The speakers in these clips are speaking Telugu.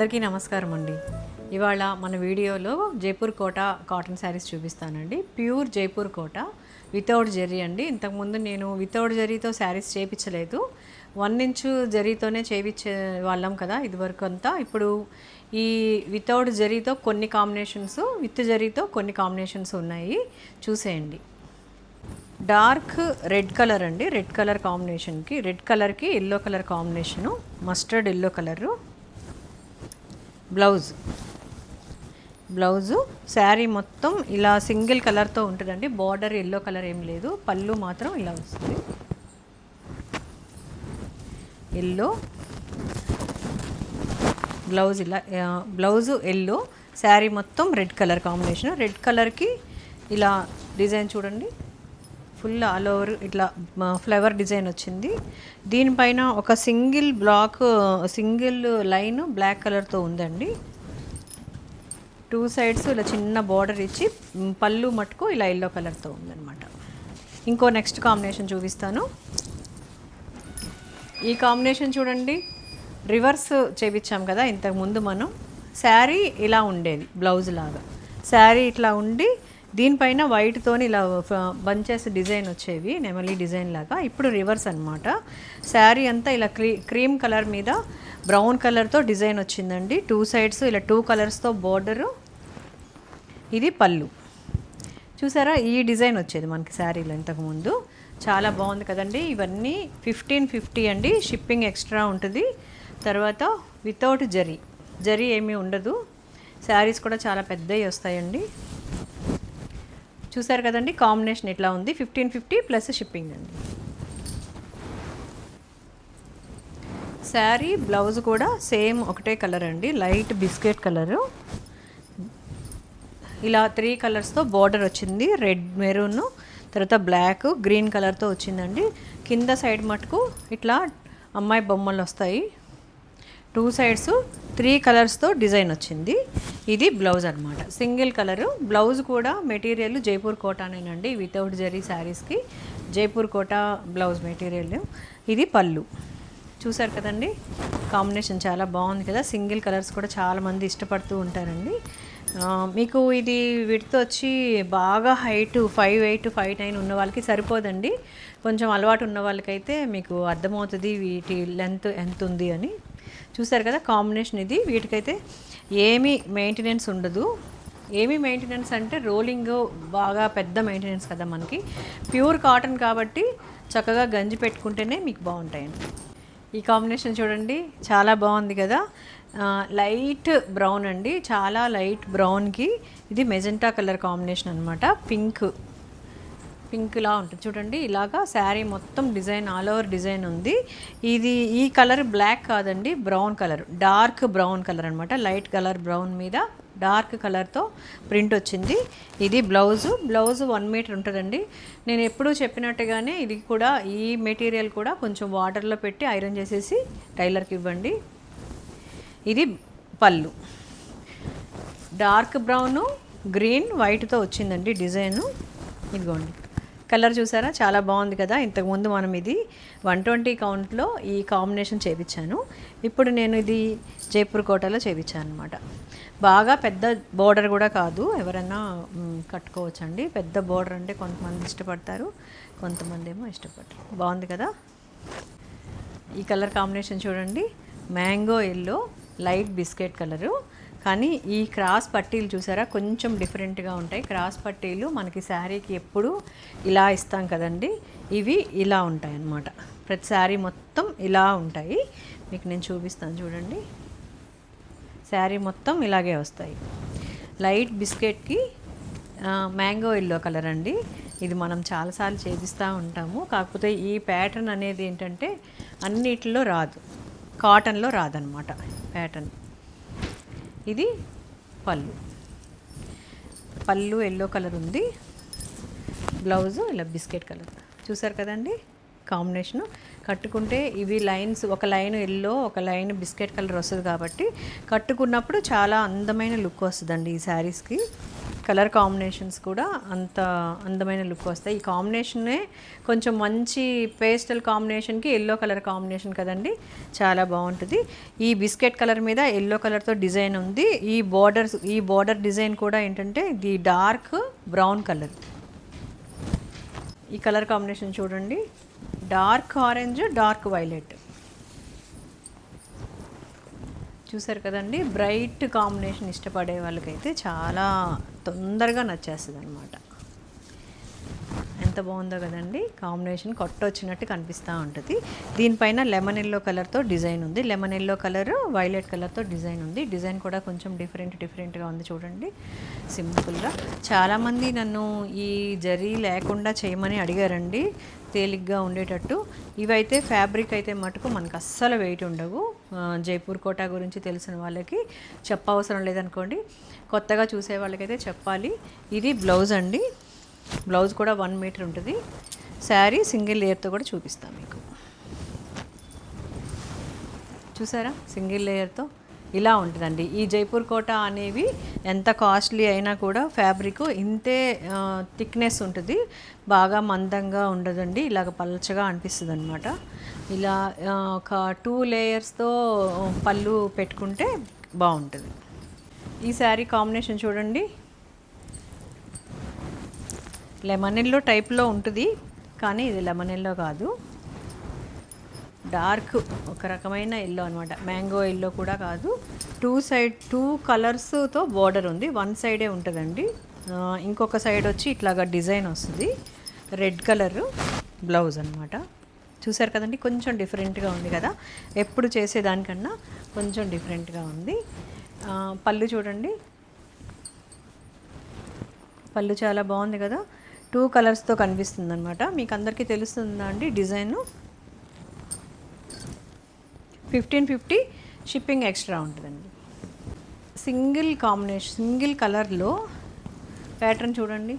అందరికీ నమస్కారం అండి. ఇవాళ మన వీడియోలో జైపూర్ కోట కాటన్ శారీస్ చూపిస్తానండి. ప్యూర్ జైపూర్ కోట వితౌట్ జరీ అండి. ఇంతకుముందు నేను వితౌట్ జరీతో శారీస్ చేయించలేదు. వన్ ఇంచు జరీతోనే చేయించే వాళ్ళం కదా ఇదివరకు అంతా. ఇప్పుడు ఈ వితౌట్ జరీతో కొన్ని కాంబినేషన్స్ విత్ జరీతో కొన్ని కాంబినేషన్స్ ఉన్నాయి. చూసేయండి. డార్క్ రెడ్ కలర్ అండి. రెడ్ కలర్ కాంబినేషన్కి రెడ్ కలర్కి yellow colour combination mustard yellow colour blouse. Blouse sari మొత్తం ఇలా సింగిల్ కలర్తో ఉంటుందండి. బార్డర్ ఎల్లో కలర్ ఏం లేదు. పళ్ళు మాత్రం ఇలా వస్తుంది. ఎల్లో. బ్లౌజ్ ఇలా బ్లౌజు ఎల్లో శారీ మొత్తం రెడ్ కలర్ కాంబినేషన్. రెడ్ కలర్కి ఇలా డిజైన్ చూడండి. ఫుల్ ఆల్ ఓవర్ ఇట్లా ఫ్లవర్ డిజైన్ వచ్చింది. దీనిపైన ఒక single black single line black కలర్తో ఉందండి. టూ సైడ్స్ ఇలా చిన్న బార్డర్ ఇచ్చి పళ్ళు మటుకు ఇలా ఎల్లో కలర్తో ఉందన్నమాట. ఇంకో నెక్స్ట్ కాంబినేషన్ చూపిస్తాను. ఈ కాంబినేషన్ చూడండి. రివర్స్ చేపించాం కదా ఇంతకుముందు మనం. శారీ ఇలా ఉండేది బ్లౌజ్ లాగా. శారీ ఇట్లా ఉండి దీనిపైన వైట్తోని ఇలా బంచెస్ డిజైన్ వచ్చేవి నెమలి డిజైన్ లాగా. ఇప్పుడు రివర్స్ అన్నమాట. శారీ అంతా ఇలా క్రీ క్రీమ్ కలర్ మీద బ్రౌన్ కలర్తో డిజైన్ వచ్చిందండి. టూ సైడ్స్ ఇలా టూ కలర్స్తో బోర్డరు ఇది పళ్ళు. చూసారా? ఈ డిజైన్ వచ్చేది మనకి శారీలో ఇంతకుముందు చాలా బాగుంది కదండి. ఇవన్నీ ఫిఫ్టీన్ ఫిఫ్టీ అండి. షిప్పింగ్ ఎక్స్ట్రా ఉంటుంది. తర్వాత వితౌట్ జరీ. జరీ ఏమీ ఉండదు. శారీస్ కూడా చాలా పెద్దవి వస్తాయండి. చూసారు కదండి కాంబినేషన్ ఇట్లా ఉంది? ఫిఫ్టీన్ ఫిఫ్టీ ప్లస్ షిప్పింగ్ అండి. శారీ బ్లౌజ్ కూడా సేమ్ ఒకటే కలర్ అండి లైట్ బిస్కెట్ కలరు ఇలా త్రీ కలర్స్తో బార్డర్ వచ్చింది రెడ్ మెరూన్ తర్వాత బ్లాక్ గ్రీన్ కలర్తో వచ్చిందండి. కింద సైడ్ మటుకు ఇట్లా అమ్మాయి బొమ్మలు వస్తాయి. టూ సైడ్స్ త్రీ కలర్స్తో డిజైన్ వచ్చింది. ఇది బ్లౌజ్ అనమాట సింగిల్ కలరు. బ్లౌజ్ కూడా మెటీరియల్ జైపూర్ కోటానేనండి వితౌట్ జరీ శారీస్కి జైపూర్ కోట బ్లౌజ్ మెటీరియల్. ఇది పళ్ళు. చూసారు కదండి? కాంబినేషన్ చాలా బాగుంది కదా. సింగిల్ కలర్స్ కూడా చాలామంది ఇష్టపడుతూ ఉంటారండి. మీకు ఇది విడత వచ్చి బాగా height five eight five nine ఉన్న వాళ్ళకి సరిపోదండి. కొంచెం అలవాటు ఉన్న వాళ్ళకైతే మీకు అర్థమవుతుంది వీటి లెంత్ ఎంత ఉంది అని. చూసారు కదా కాంబినేషన్ ఇది. వీటికైతే ఏమీ మెయింటెనెన్స్ ఉండదు. ఏమీ మెయింటెనెన్స్ అంటే రోలింగ్ బాగా పెద్ద మెయింటెనెన్స్ కదా మనకి. ప్యూర్ కాటన్ కాబట్టి చక్కగా గంజి పెట్టుకుంటేనే మీకు బాగుంటాయండి. ఈ కాంబినేషన్ చూడండి చాలా బాగుంది కదా. లైట్ బ్రౌన్ అండి. చాలా లైట్ బ్రౌన్కి ఇది మెజెంటా కలర్ కాంబినేషన్ అనమాట పింక్ పింక్లా ఉంటుంది. చూడండి ఇలాగా శారీ మొత్తం డిజైన్ ఆల్ ఓవర్ డిజైన్ ఉంది. ఇది ఈ కలర్ బ్లాక్ కాదండి brown colour. Dark brown colour అనమాట లైట్ కలర్ బ్రౌన్ మీద డార్క్ కలర్తో ప్రింట్ వచ్చింది. ఇది బ్లౌజు. బ్లౌజ్ వన్ మీటర్ ఉంటుందండి. నేను ఎప్పుడూ చెప్పినట్టుగానే ఇది కూడా ఈ మెటీరియల్ కూడా కొంచెం వాటర్లో పెట్టి ఐరన్ చేసేసి టైలర్కి ఇవ్వండి. ఇది పళ్ళు. డార్క్ బ్రౌను గ్రీన్ వైట్తో వచ్చిందండి డిజైను. ఇదిగోండి. కలర్ చూసారా? చాలా బాగుంది కదా. ఇంతకుముందు మనం ఇది వన్ ట్వంటీ కౌంట్లో ఈ కాంబినేషన్ చేపించాను. ఇప్పుడు నేను ఇది జైపూర్ కోటలో చేపించాను అనమాట బాగా పెద్ద బోర్డర్ కూడా కాదు. ఎవరైనా కట్టుకోవచ్చండి. పెద్ద బోర్డర్ అంటే కొంతమంది ఇష్టపడతారు కొంతమంది ఏమో ఇష్టపడతారు బాగుంది కదా? ఈ కలర్ కాంబినేషన్ చూడండి. Mango yellow light biscuit colour. కానీ ఈ క్రాస్ పట్టీలు చూసారా? కొంచెం డిఫరెంట్గా ఉంటాయి. క్రాస్ పట్టీలు మనకి శారీకి ఎప్పుడు ఇలా ఇస్తాం కదండి. ఇవి ఇలా ఉంటాయి అన్నమాట ప్రతి శారీ మొత్తం ఇలా ఉంటాయి. మీకు నేను చూపిస్తాను చూడండి. శారీ మొత్తం ఇలాగే వస్తాయి. లైట్ బిస్కెట్కి మ్యాంగో ఎల్లో కలర్ అండి. ఇది మనం చాలాసార్లు చేపిస్తూ ఉంటాము. కాకపోతే ఈ ప్యాటర్న్ అనేది ఏంటంటే అన్నిటిలో రాదు. కాటన్లో రాదనమాట ప్యాటర్న్. ఇది పళ్ళు. పళ్ళు ఎల్లో కలర్ ఉంది. బ్లౌజ్ ఇలా బిస్కెట్ కలర్. చూసారు కదండి? కాంబినేషను. కట్టుకుంటే ఇవి లైన్స్ ఒక లైన్ ఎల్లో ఒక లైన్ బిస్కెట్ కలర్ వస్తుంది కాబట్టి కట్టుకున్నప్పుడు చాలా అందమైన లుక్ వస్తుందండి ఈ శారీస్కి. కలర్ కాంబినేషన్స్ కూడా అంత అందమైన లుక్ వస్తాయి. ఈ కాంబినేషనే కొంచెం మంచి పేస్టల్ కాంబినేషన్కి ఎల్లో కలర్ కాంబినేషన్ కదండి చాలా బాగుంటుంది. ఈ బిస్కెట్ కలర్ మీద ఎల్లో కలర్తో డిజైన్ ఉంది. ఈ బార్డర్స్ ఈ బార్డర్ డిజైన్ కూడా ఏంటంటే ఇది డార్క్ బ్రౌన్ కలర్. ఈ కలర్ కాంబినేషన్ చూడండి. Dark orange dark violet. చూసారు కదండి బ్రైట్ కాంబినేషన్ ఇష్టపడే వాళ్ళకైతే చాలా తొందరగా నచ్చేస్తుంది అనమాట ఎంత బాగుందో కదండి కాంబినేషన్ కొట్టొచ్చినట్టు కనిపిస్తూ ఉంటుంది. దీనిపైన లెమన్ ఎల్లో కలర్తో డిజైన్ ఉంది. లెమన్ ఎల్లో కలర్ వైలెట్ కలర్తో డిజైన్ ఉంది. డిజైన్ కూడా కొంచెం డిఫరెంట్ డిఫరెంట్గా ఉంది చూడండి సింపుల్గా. చాలామంది నన్ను ఈ జరీ లేకుండా చేయమని అడిగారండి తేలిగ్గా ఉండేటట్టు. ఇవైతే ఫ్యాబ్రిక్ అయితే మటుకు మనకు అస్సలు వెయిట్ ఉండవు. జైపూర్ కోట గురించి తెలిసిన వాళ్ళకి చెప్పవసరం లేదనుకోండి. కొత్తగా చూసే వాళ్ళకైతే చెప్పాలి. ఇది బ్లౌజ్ అండి. బ్లౌజ్ కూడా వన్ మీటర్ ఉంటుంది. శారీ సింగిల్ లేయర్తో కూడా చూపిస్తాను మీకు. చూసారా? సింగిల్ లేయర్తో ఇలా ఉంటుందండి. ఈ జైపూర్ కోట అనేవి ఎంత కాస్ట్లీ అయినా కూడా ఫ్యాబ్రిక్ ఇంతే థిక్నెస్ ఉంటుంది. బాగా మందంగా ఉండదండి. ఇలాగ పలచగా అనిపిస్తుంది అనమాట ఇలా ఒక టూ లేయర్స్తో పళ్ళు పెట్టుకుంటే బాగుంటుంది. ఈ శారీ కాంబినేషన్ చూడండి. లెమన్ ఎల్లో టైప్లో ఉంటుంది కానీ ఇది లెమన్ ఎల్లో కాదు. డార్క్ ఒక రకమైన ఎల్లో అనమాట మ్యాంగో ఎల్లో కూడా కాదు. టూ సైడ్ టూ కలర్స్తో బార్డర్ ఉంది. వన్ సైడే ఉంటుందండి. ఇంకొక సైడ్ వచ్చి ఇట్లాగా డిజైన్ వస్తుంది. రెడ్ కలరు బ్లౌజ్ అనమాట చూసారు కదండి కొంచెం డిఫరెంట్గా ఉంది కదా. ఎప్పుడు చేసేదానికన్నా కొంచెం డిఫరెంట్గా ఉంది. పళ్ళు చూడండి. పళ్ళు చాలా బాగుంది కదా. టూ కలర్స్తో కనిపిస్తుంది అనమాట మీకు అందరికీ తెలుస్తుందా అండి design? Fifteen fifty shipping extra ఉంటుందండి. సింగిల్ కాంబినేషన్ సింగిల్ కలర్లో ప్యాటర్న్ చూడండి.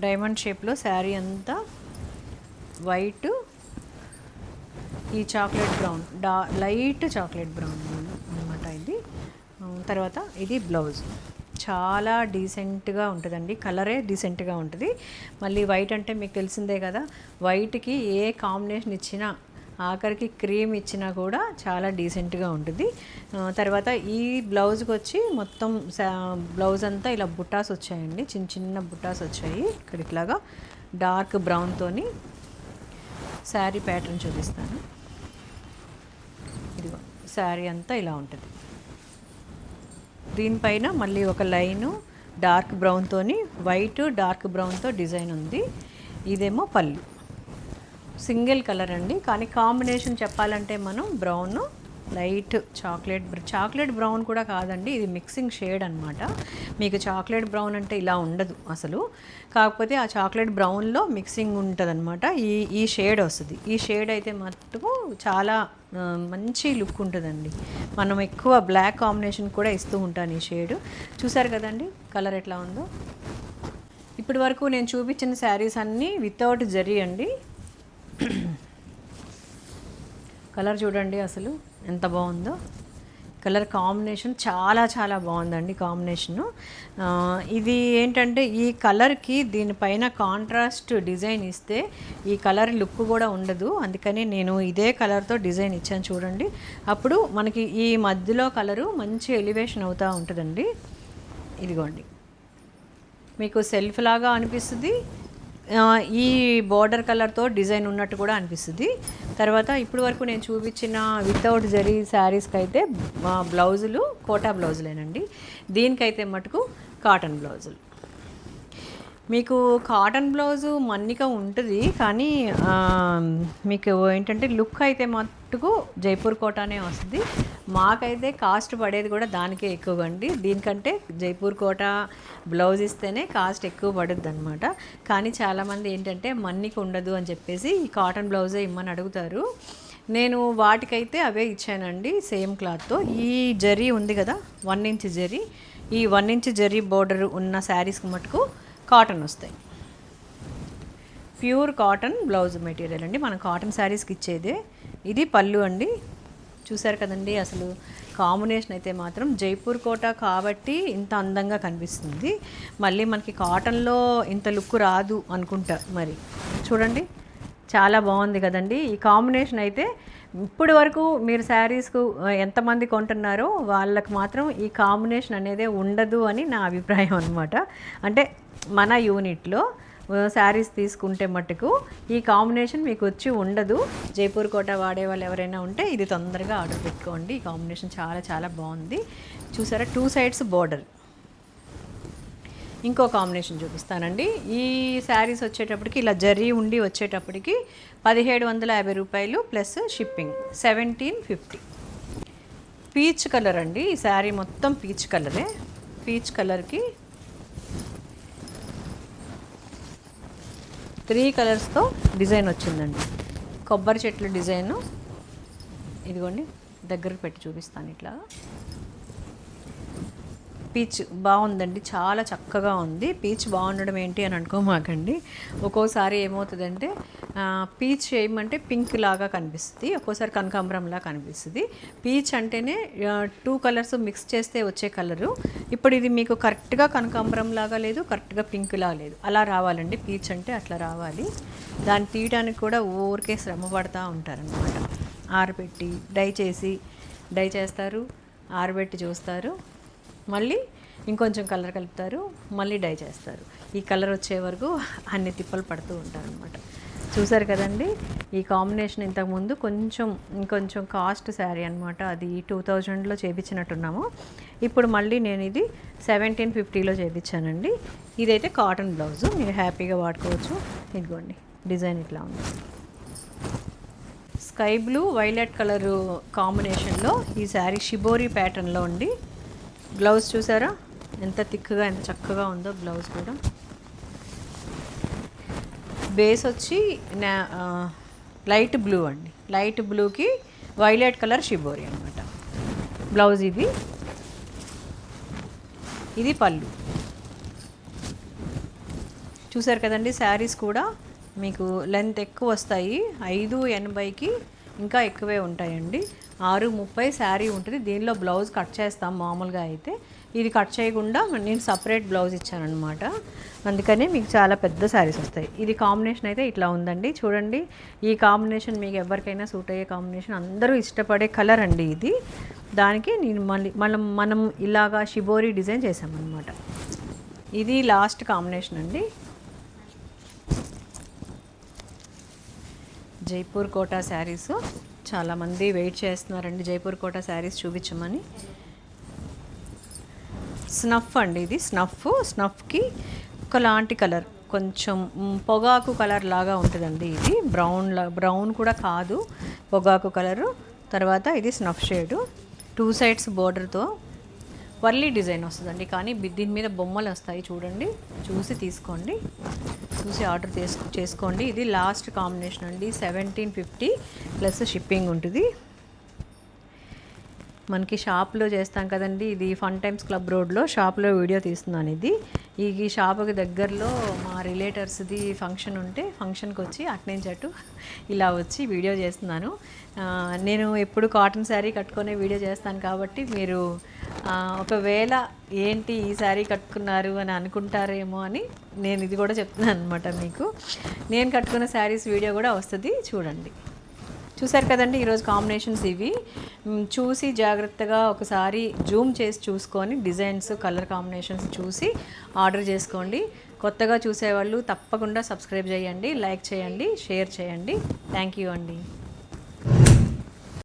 డైమండ్ షేప్లో శారీ అంతా వైట్ ఈ చాక్లెట్ బ్రౌన్ డా లైట్ చాక్లెట్ బ్రౌన్ అనమాట ఇది. తర్వాత ఇది బ్లౌజ్. చాలా డీసెంట్గా ఉంటుందండి. కలరే డీసెంట్గా ఉంటుంది. మళ్ళీ వైట్ అంటే మీకు తెలిసిందే కదా వైట్కి ఏ కాంబినేషన్ ఇచ్చినా ఆఖరికి క్రీమ్ ఇచ్చినా కూడా చాలా డీసెంట్గా ఉంటుంది. తర్వాత ఈ బ్లౌజ్కి వచ్చి మొత్తం సా- బ్లౌజ్ అంతా ఇలా బుట్టాస్ వచ్చాయండి. చిన్న చిన్న బుట్టాస్ వచ్చాయి. ఇక్కడ ఇట్లాగా డార్క్ బ్రౌన్తోని శారీ ప్యాటర్న్ చూపిస్తాను. ఇదిగో శారీ అంతా ఇలా ఉంటుంది. దీనిపైన మళ్ళీ ఒక లైను డార్క్ బ్రౌన్తో వైట్ డార్క్ బ్రౌన్తో డిజైన్ ఉంది. ఇదేమో పళ్ళు. సింగిల్ కలర్ అండి. కానీ కాంబినేషన్ చెప్పాలంటే మనం brown light chocolate chocolate brown కూడా కాదండి ఇది మిక్సింగ్ షేడ్ అనమాట మీకు చాక్లెట్ బ్రౌన్ అంటే ఇలా ఉండదు అసలు. కాకపోతే ఆ చాక్లెట్ బ్రౌన్లో మిక్సింగ్ ఉంటుంది ఈ ఈ షేడ్ వస్తుంది. ఈ షేడ్ అయితే మట్టుకు చాలా మంచి లుక్ ఉంటుందండి. మనం ఎక్కువ బ్లాక్ కాంబినేషన్ కూడా ఇస్తూ ఉంటాను ఈ షేడ్. చూసారు కదండి కలర్ ఎట్లా ఉందో? ఇప్పటి వరకు నేను చూపించిన శారీస్ అన్నీ వితౌట్ జరీ అండి. కలర్ చూడండి అసలు. ఎంత బాగుందో. కలర్ కాంబినేషన్ చాలా చాలా బాగుందండి కాంబినేషను. ఇది ఏంటంటే ఈ కలర్కి దీనిపైన కాంట్రాస్ట్ డిజైన్ ఇస్తే ఈ కలర్ లుక్ కూడా ఉండదు. అందుకని నేను ఇదే కలర్తో డిజైన్ ఇచ్చాను చూడండి. అప్పుడు మనకి ఈ మధ్యలో కలరు మంచి ఎలివేషన్ అవుతూ ఉంటుందండి. ఇదిగోండి. మీకు సెల్ఫ్ లాగా అనిపిస్తుంది ఈ బార్డర్ కలర్తో డిజైన్ ఉన్నట్టు కూడా అనిపిస్తుంది. తర్వాత ఇప్పుడు వరకు నేను చూపించిన వితౌట్ జరీ శారీస్కి అయితే మా బ్లౌజులు కోటా బ్లౌజులేనండి. దీనికైతే మటుకు కాటన్ బ్లౌజులు. మీకు కాటన్ బ్లౌజు మన్నిక ఉంటుంది కానీ మీకు ఏంటంటే లుక్ అయితే మట్టుకు జైపూర్ కోటానే వస్తుంది. మాకైతే కాస్ట్ పడేది కూడా దానికే ఎక్కువ అండి దీనికంటే జైపూర్ కోట బ్లౌజ్ ఇస్తేనే కాస్ట్ ఎక్కువ పడుద్ది అనమాట కానీ చాలామంది ఏంటంటే మన్నికి ఉండదు అని చెప్పేసి ఈ కాటన్ బ్లౌజే ఇమ్మని అడుగుతారు. నేను వాటికైతే అవే ఇచ్చానండి సేమ్ క్లాత్తో. ఈ జరీ ఉంది కదా వన్ ఇంచ్ జరీ. ఈ వన్ ఇంచ్ జరీ బోర్డర్ ఉన్న శారీస్కి మటుకు కాటన్ వస్తాయి. ప్యూర్ కాటన్ బ్లౌజ్ మెటీరియల్ అండి. మనం కాటన్ శారీస్కి ఇచ్చేదే. ఇది పళ్ళు అండి. చూసారు కదండి అసలు కాంబినేషన్ అయితే మాత్రం జైపూర్ కోట కాబట్టి ఇంత అందంగా కనిపిస్తుంది. మళ్ళీ మనకి కాటన్లో ఇంత లుక్ రాదు అనుకుంటా మరి. చూడండి చాలా బాగుంది కదండి. ఈ కాంబినేషన్ అయితే ఇప్పటి వరకు మీరు శారీస్కు ఎంతమంది కొంటున్నారో వాళ్ళకి మాత్రం ఈ కాంబినేషన్ అనేది ఉండదు అని నా అభిప్రాయం అనమాట అంటే మన యూనిట్లో శారీస్ తీసుకుంటే మట్టుకు ఈ కాంబినేషన్ మీకు వచ్చి ఉండదు. జైపూర్ కోట వాడే వాళ్ళు ఎవరైనా ఉంటే ఇది తొందరగా ఆర్డర్ పెట్టుకోండి. ఈ కాంబినేషన్ చాలా చాలా బాగుంది. చూసారా? Two sides border. ఇంకో కాంబినేషన్ చూపిస్తానండి. ఈ శారీస్ వచ్చేటప్పటికి ఇలా జరీ ఉండి వచ్చేటప్పటికి పదిహేడు వందల యాభై రూపాయలు plus shipping seventeen fifty. Peach colour అండి. ఈ శారీ మొత్తం పీచ్ కలరే. పీచ్ కలర్కి త్రీ కలర్స్తో డిజైన్ వచ్చిందండి. కొబ్బరి చెట్ల డిజైను. ఇదిగోండి దగ్గర పెట్టి చూపిస్తాను ఇట్లా. పీచ్ బాగుందండి చాలా చక్కగా ఉంది. పీచ్ బాగుండడం ఏంటి అని అనుకోమాకండి. ఒక్కోసారి ఏమవుతుందంటే పీచ్ ఏమంటే పింక్ లాగా కనిపిస్తుంది ఒక్కోసారి కనకాంబరంలా కనిపిస్తుంది. పీచ్ అంటేనే టూ కలర్స్ మిక్స్ చేస్తే వచ్చే కలరు. ఇప్పుడు ఇది మీకు కరెక్ట్గా కనకాంబరం లాగా లేదు కరెక్ట్గా పింక్ లాగా లేదు. అలా రావాలండి పీచ్ అంటే అట్లా రావాలి. దాన్ని తీయడానికి కూడా ఊరికే శ్రమ పడతా ఉంటారనమాట ఆరబెట్టి డై చేసి డై చేస్తారు ఆరబెట్టి చూస్తారు. మళ్ళీ ఇంకొంచెం కలర్ కలుపుతారు మళ్ళీ డై చేస్తారు. ఈ కలర్ వచ్చే వరకు అన్ని తిప్పలు పడుతూ ఉంటారు అనమాట చూసారు కదండి? ఈ కాంబినేషన్ ఇంతకుముందు కొంచెం ఇంకొంచెం కాస్ట్ శారీ అనమాట అది టూ థౌజండ్లో చేయించినట్టున్నాము ఇప్పుడు మళ్ళీ నేను ఇది సెవెంటీన్ ఫిఫ్టీలో చేయించానండి ఇదైతే కాటన్ బ్లౌజు. మీరు హ్యాపీగా వాడుకోవచ్చు. ఇదిగోండి డిజైన్ ఇట్లా ఉంది. స్కై బ్లూ వైలెట్ కలరు కాంబినేషన్లో ఈ శారీ షిబోరి ప్యాటర్న్లో ఉండి బ్లౌజ్ చూసారా? ఎంత థిక్గా ఎంత చక్కగా ఉందో బ్లౌజ్ కూడా. బేస్ వచ్చి నా లైట్ బ్లూ అండి. లైట్ బ్లూకి వైలెట్ కలర్ షిబోరి అనమాట బ్లౌజ్ ఇది. ఇది పళ్ళు. చూసారు కదండి శారీస్ కూడా మీకు లెంత్ ఎక్కువ వస్తాయి. ఐదు ఎనభైకి ఇంకా ఎక్కువే ఉంటాయండి. ఆరు ముప్పై శారీ ఉంటుంది. దీనిలో బ్లౌజ్ కట్ చేస్తాం మామూలుగా అయితే. ఇది కట్ చేయకుండా నేను సపరేట్ బ్లౌజ్ ఇచ్చానమాట అందుకనే మీకు చాలా పెద్ద శారీస్ వస్తాయి. ఇది కాంబినేషన్ అయితే ఇట్లా ఉందండి. చూడండి ఈ కాంబినేషన్ మీకు ఎవరికైనా సూట్ అయ్యే కాంబినేషన్ అందరూ ఇష్టపడే కలర్ అండి ఇది. దానికి నేను మళ్ళీ మనం మనం ఇలాగా షిబోరీ డిజైన్ చేసామన్నమాట ఇది లాస్ట్ కాంబినేషన్ అండి. జైపూర్ కోటా శారీస్. చాలామంది వెయిట్ చేస్తున్నారండి. జైపూర్ కోట శారీస్ చూపించమని. స్నఫ్ అండి ఇది. స్నఫ్. స్నఫ్కి ఒకలాంటి కలర్. కొంచెం పొగాకు కలర్ లాగా ఉంటుందండి ఇది. బ్రౌన్ బ్రౌన్ కూడా కాదు. పొగాకు కలరు. తర్వాత ఇది స్నఫ్ షేడు. టూ సైడ్స్ బోర్డర్తో వర్లీ డిజైన్ వస్తుందండి. కానీ దీని మీద బొమ్మలు వస్తాయి చూడండి. చూసి తీసుకోండి. చూసి ఆర్డర్ చేసు చేసుకోండి. ఇది లాస్ట్ కాంబినేషన్ అండి. సెవెంటీన్ ఫిఫ్టీ ప్లస్ షిప్పింగ్ ఉంటుంది. మనకి షాప్లో చేస్తాం కదండి. ఇది ఫన్ టైమ్స్ క్లబ్ రోడ్లో షాప్లో వీడియో తీస్తున్నాను ఇది. ఈ షాప్కి షాపుకి దగ్గరలో మా రిలేటర్స్ది ఫంక్షన్ ఉంటే ఫంక్షన్కి వచ్చి అట్నుంచి అటు ఇలా వచ్చి వీడియో చేస్తున్నాను. నేను ఎప్పుడు కాటన్ శారీ కట్టుకునే వీడియో చేస్తాను కాబట్టి మీరు ఒకవేళ ఏంటి ఈ శారీ కట్టుకున్నారు అని అనుకుంటారేమో అని నేను ఇది కూడా చెప్తున్నాను అనమాట మీకు. నేను కట్టుకున్న శారీస్ వీడియో కూడా వస్తుంది చూడండి. చూసారు కదండి ఈరోజు కాంబినేషన్స్ ఇవి. చూసి జాగ్రత్తగా ఒకసారి జూమ్ చేసి చూసుకొని డిజైన్స్ కలర్ కాంబినేషన్స్ చూసి ఆర్డర్ చేసుకోండి. కొత్తగా చూసేవాళ్ళు తప్పకుండా సబ్స్క్రైబ్ చేయండి లైక్ చేయండి షేర్ చేయండి. థ్యాంక్ యూ అండి.